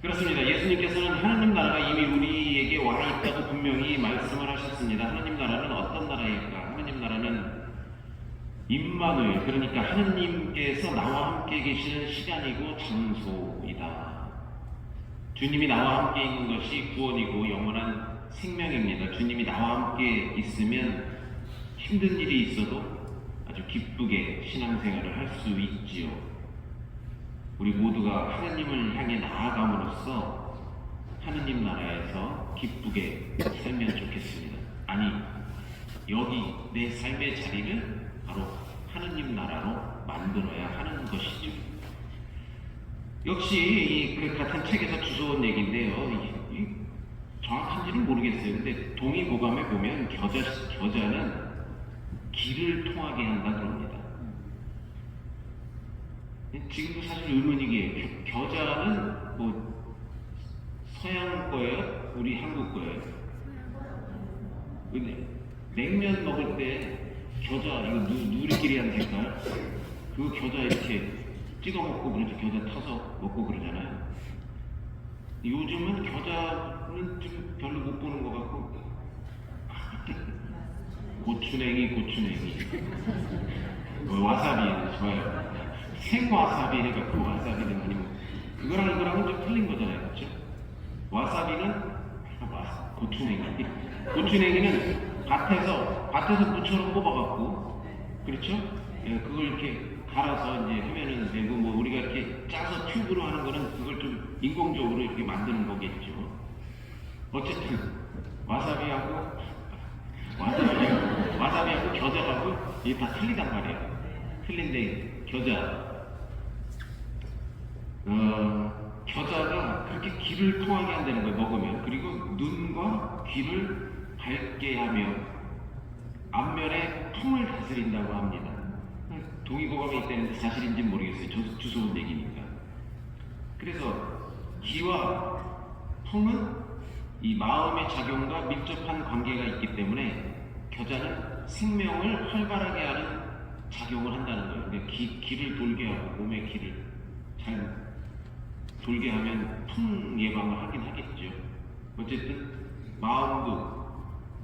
그렇습니다. 예수님께서는 하나님 나라가 이미 우리에게 와 있다고 분명히 말씀을 하셨습니다. 하나님 나라는 어떤 나라일까? 하나님 나라는 임마누엘 그러니까 하느님께서 나와 함께 계시는 시간이고 장소이다. 주님이 나와 함께 있는 것이 구원이고 영원한 생명입니다. 주님이 나와 함께 있으면 힘든 일이 있어도 아주 기쁘게 신앙생활을 할 수 있지요. 우리 모두가 하나님을 향해 나아감으로써 하느님 나라에서 기쁘게 살면 좋겠습니다. 아니, 여기 내 삶의 자리를 바로 하느님 나라로 만들어야 하는 것이죠. 역시 이 그 같은 책에서 주워온 얘기인데요. 이- 이 정확한지는 모르겠어요. 근데 동의보감에 보면 겨자, 겨자는 길을 통하게 한다 그럽니다. 지금도 사실 의문이기에 겨- 겨자는 뭐 서양 거예요? 우리 한국 거예요? 근데 냉면 먹을 때 겨자 이거 누, 누리끼리한 색깔 그거 겨자 이렇게 찍어 먹고 그러죠. 겨자 타서 먹고 그러잖아요. 요즘은 겨자는 좀 별로 못 보는 것 같고. 고추냉이 고추냉이. 어, 와사비 좋아요 생와사비니까 그 와사비는 아니고 그거랑 이거랑은 좀 틀린 거잖아요 그렇죠? 와사비는 와, 고추냉이 고추냉이는 밭에서 밭에서 무처럼 뽑아갖고 그렇죠? 예, 그걸 이렇게 갈아서 이제 하면은 되고 뭐 우리가 이렇게 짜서 튜브로 하는 거는 그걸 좀 인공적으로 이렇게 만드는 거겠죠. 어쨌든 와사비하고 와사비하고 와사비하고 겨자하고 이게 다 틀리단 말이에요. 틀린데 겨자 어, 겨자가 그렇게 귀를 통하게 한다는 걸 먹으면 그리고 눈과 귀를 밝게 하며 앞면에 통을 다스린다고 합니다. 동의보감에 있다는 사실인지 모르겠어요. 주, 주소온 얘기니까. 그래서 귀와 통은 이 마음의 작용과 밀접한 관계가 있기 때문에 겨자는 생명을 활발하게 하는 작용을 한다는 거예요. 그러니까 기, 기를 돌게 하고 몸의 기를 잘 돌게 하면 풍 예방을 하긴 하겠죠. 어쨌든 마음도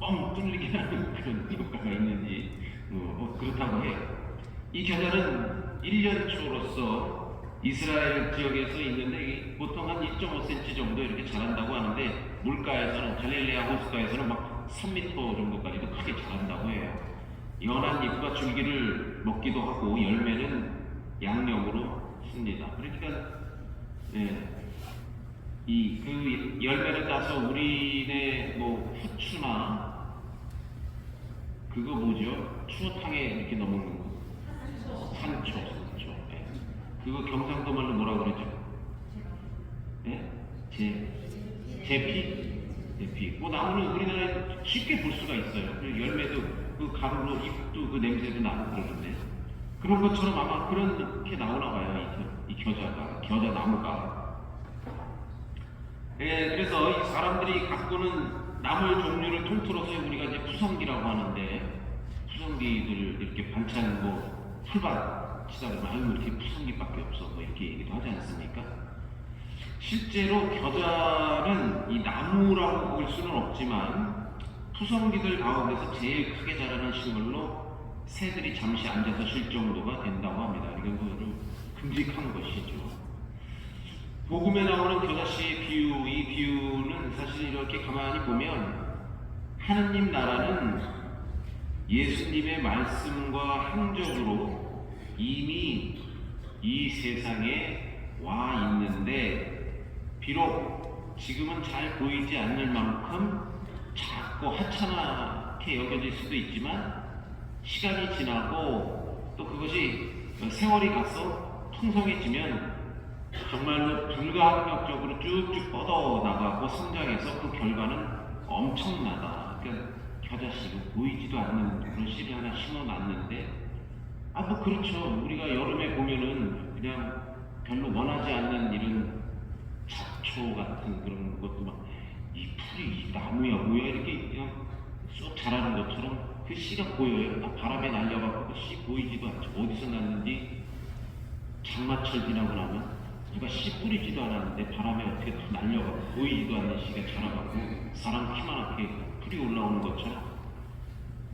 뻥 뚫리게 하는 그런 효과가 있는지 뭐, 어, 그렇다고 해요. 이 겨자는 1년 초로서 이스라엘 지역에서 있는데 보통 한 1.5cm 정도 이렇게 자란다고 하는데 물가에서는 갈릴레아 호수가에서는 막 3m 정도까지도 크게 자란다고 해요. 연한 잎과 줄기를 먹기도 하고 열매는 양념으로 씁니다. 그러니까 예, 이 그 열매를 따서 우리네 뭐 후추나 그거 뭐죠? 추어탕에 이렇게 넣어먹는 거. 산초, 산초. 예. 그거 경상도 말로 뭐라 그러죠? 예? 제, 제피? 제피. 그 나무는 우리나라에 쉽게 볼 수가 있어요. 그 열매도 그 가루로 잎도 그 냄새도 나고 그러는데. 그런 것처럼 아마 그렇게 나오나 봐요, 이, 겨- 이 겨자가, 겨자 나무가. 예, 그래서 이 사람들이 갖고는 나물 종류를 통틀어서 우리가 이제 푸성기라고 하는데, 푸성기들 이렇게 반찬 뭐, 풀밭 치다 보면, 아유, 이렇게 푸성기밖에 없어. 뭐 이렇게 얘기도 하지 않습니까? 실제로 겨자는 이 나무라고 볼 수는 없지만, 푸성기들 가운데서 제일 크게 자라는 식물로 새들이 잠시 앉아서 쉴 정도가 된다고 합니다. 이건 좀 큼직한 것이죠. 복음에 나오는 겨자씨의 비유, 이 비유는 사실 이렇게 가만히 보면 하느님 나라는 예수님의 말씀과 행적으로 이미 이 세상에 와 있는데 비록 지금은 잘 보이지 않을 만큼 작고 하찮게 여겨질 수도 있지만 시간이 지나고 또 그것이 세월이 가서 풍성해지면 정말로 불가항력적으로 쭉쭉 뻗어나가고 성장해서 그 결과는 엄청나다. 그러니까 겨자씨가 보이지도 않는 그런 씨를 하나 심어놨는데 아 뭐 그렇죠. 우리가 여름에 보면은 그냥 별로 원하지 않는 이런 잡초 같은 그런 것도 막 이 풀이 이 나무야 뭐야 이렇게 그냥 쏙 자라는 것처럼 그 씨가 보여요. 딱 바람에 날려갖고 그 씨 보이지도 않죠. 어디서 났는지 장마철 지나고 나면 누가 씨 뿌리지도 않았는데 바람에 어떻게 다 날려가고 보이지도 않는 씨가 자라가고 사람 키만하게 풀이 올라오는 것처럼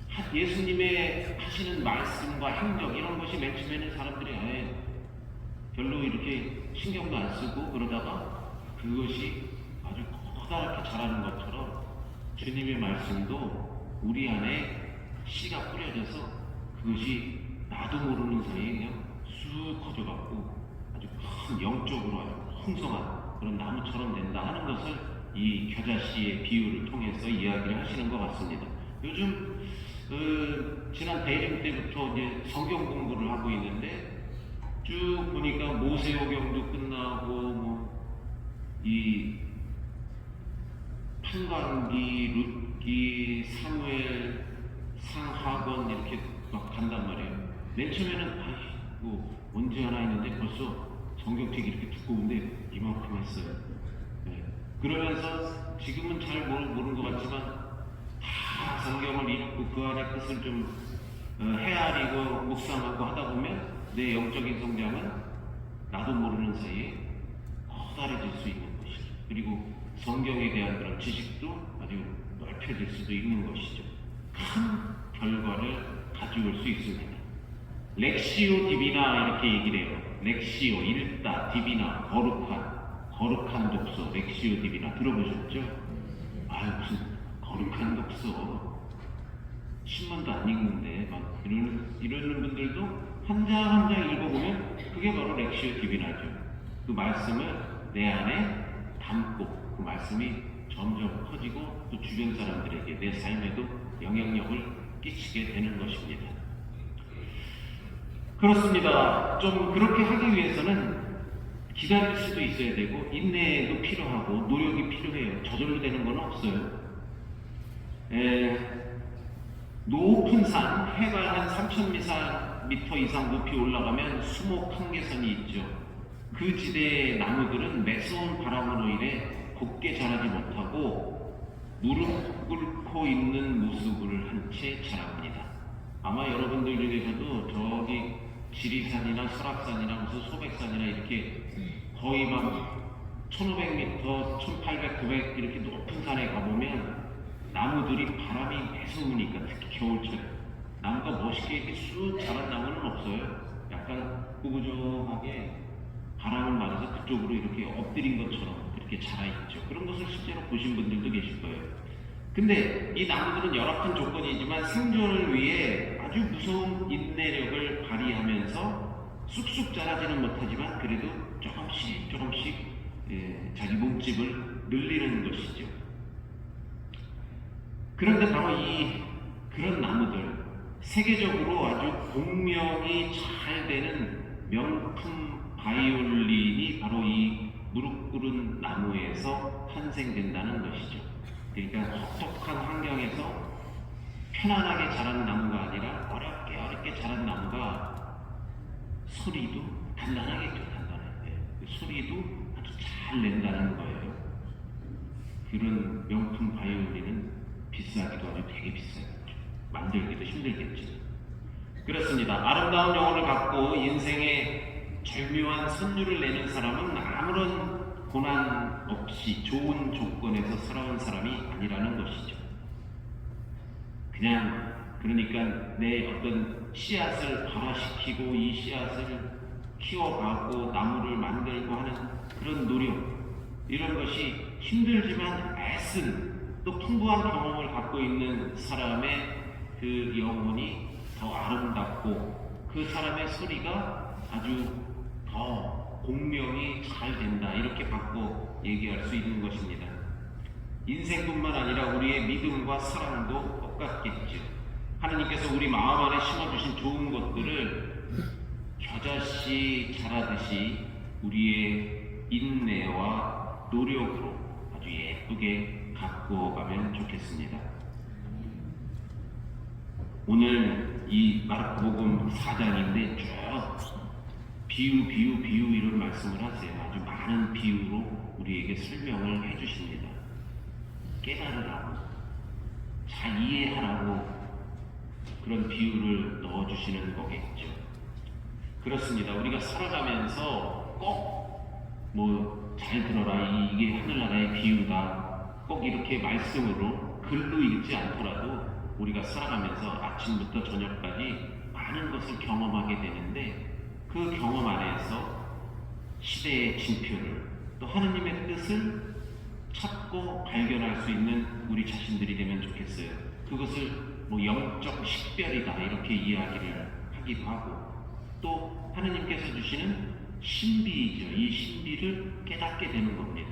하- 예수님의 하시는 말씀과 행적 이런 것이 맨 처음에는 사람들이 아예 별로 이렇게 신경도 안 쓰고 그러다가 그것이 아주 커다랗게 자라는 것처럼 주님의 말씀도 우리 안에 씨가 뿌려져서 그것이 나도 모르는 사이에 그냥 쑥 커져갖고 아주 큰 영적으로 아주 풍성한 그런 나무처럼 된다 하는 것을 이 겨자씨의 비유를 통해서 이야기를 하시는 것 같습니다. 요즘 어, 지난 대림 때부터 이제 성경 공부를 하고 있는데 쭉 보니까 모세오경도 끝나고 뭐 이 판관기, 룻기, 사무엘, 상하권 이렇게 막 간단 말이에요. 맨 처음에는 아이고 언제 하나 했는데 벌써 성경책이 이렇게 두꺼운데 이만큼 했어요. 네. 그러면서 지금은 잘 모르, 모르는 것 같지만 다 성경을 읽고 그 안에 뜻을 좀 어, 헤아리고 묵상하고 하다 보면 내 영적인 성장은 나도 모르는 사이에 커다래질 수 있는 것이죠. 그리고 성경에 대한 그런 지식도 아주 넓혀질 수도 있는 것이죠. 큰 결과를 가져올 수 있습니다. 렉시오 디비나 이렇게 얘기를 해요. 렉시오, 읽다, 디비나, 거룩한, 거룩한 독서, 렉시오 디비나 들어보셨죠? 아유 무슨 거룩한 독서 신문도 안 읽는데 막 이러는, 이러는 분들도 한 장 한 장 읽어보면 그게 바로 렉시오 디비나죠. 그 말씀을 내 안에 담고 그 말씀이 점점 커지고 또 주변 사람들에게 내 삶에도 영향력을 끼치게 되는 것입니다. 그렇습니다. 좀 그렇게 하기 위해서는 기다릴 수도 있어야 되고 인내도 필요하고 노력이 필요해요. 저절로 되는 건 없어요. 에, 높은 산, 해발 한 3,000m 이상 높이 올라가면 수목 한계선이 있죠. 그 지대의 나무들은 매서운 바람으로 인해 곱게 자라지 못하고 무릎 꿇고 있는 모습을 한 채 자랍니다. 아마 여러분들 중에서도 저기 지리산이나 설악산이나 무슨 소백산이나 이렇게 거의 막 1500m, 1800, 900 이렇게 높은 산에 가보면 나무들이 바람이 매서우니까 특히 겨울철 나무가 멋있게 이렇게 쑥 자란 나무는 없어요. 약간 꾸부정하게 바람을 맞아서 그쪽으로 이렇게 엎드린 것처럼 이렇게 자라 있죠. 그런 것을 실제로 보신 분들도 계실 거예요. 근데 이 나무들은 열악한 조건이지만 생존을 위해 아주 무서운 인내력을 발휘하면서 쑥쑥 자라지는 못하지만 그래도 조금씩 조금씩 예, 자기 몸집을 늘리는 것이죠. 그런데 바로 이 그런 나무들 세계적으로 아주 공명이 잘 되는 명품 바이올린이 바로 이 무릎 꿇은 나무에서 탄생된다는 것이죠. 그러니까 혹독한 환경에서 편안하게 자란 나무가 아니라 어렵게 어렵게 자란 나무가 소리도 단단해. 네. 그 소리도 아주 잘 낸다는 거예요. 그런 명품 바이올린은 비싸기도 아주 되게 비싸겠죠. 만들기도 힘들겠죠. 그렇습니다. 아름다운 영혼을 갖고 인생에 절묘한 선율을 내는 사람은 아무런 고난 없이 좋은 조건에서 살아온 사람이 아니라는 것이죠. 그냥 그러니까 내 어떤 씨앗을 발화시키고 이 씨앗을 키워가고 나무를 만들고 하는 그런 노력 이런 것이 힘들지만 애쓴 또 풍부한 경험을 갖고 있는 사람의 그 영혼이 더 아름답고 그 사람의 소리가 아주 더 공명이 잘 된다 이렇게 받고 얘기할 수 있는 것입니다. 인생뿐만 아니라 우리의 믿음과 사랑도 똑같겠죠. 하나님께서 우리 마음 안에 심어주신 좋은 것들을 겨자씨 자라듯이 우리의 인내와 노력으로 아주 예쁘게 가꾸어 가면 좋겠습니다. 오늘 이 마르코복음 4장인데 쭉 비유, 비유, 비유 이런 말씀을 하세요. 아주 많은 비유로 우리에게 설명을 해주십니다. 깨달으라고, 잘 이해하라고 그런 비유를 넣어주시는 거겠죠. 그렇습니다. 우리가 살아가면서 꼭 뭐 잘 들어라 이- 이게 하늘나라의 비유다 꼭 이렇게 말씀으로 글로 읽지 않더라도 우리가 살아가면서 아침부터 저녁까지 많은 것을 경험하게 되는데 그 경험 안에서 시대의 징표를 또 하느님의 뜻을 찾고 발견할 수 있는 우리 자신들이 되면 좋겠어요. 그것을 뭐 영적 식별이다 이렇게 이야기를 하기도 하고 또 하느님께서 주시는 신비이죠. 이 신비를 깨닫게 되는 겁니다.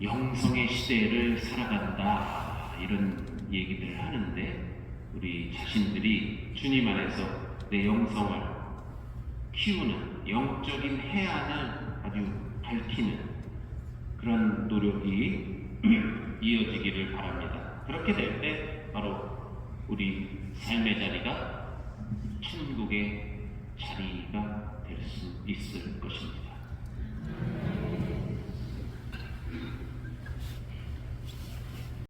영성의 시대를 살아간다 이런 얘기들을 하는데 우리 자신들이 주님 안에서 내 영성을 키우는 영적인 해안을 아주 밝히는 그런 노력이 이어지기를 바랍니다. 그렇게 될 때 바로 우리 삶의 자리가 천국의 자리가 될 수 있을 것입니다.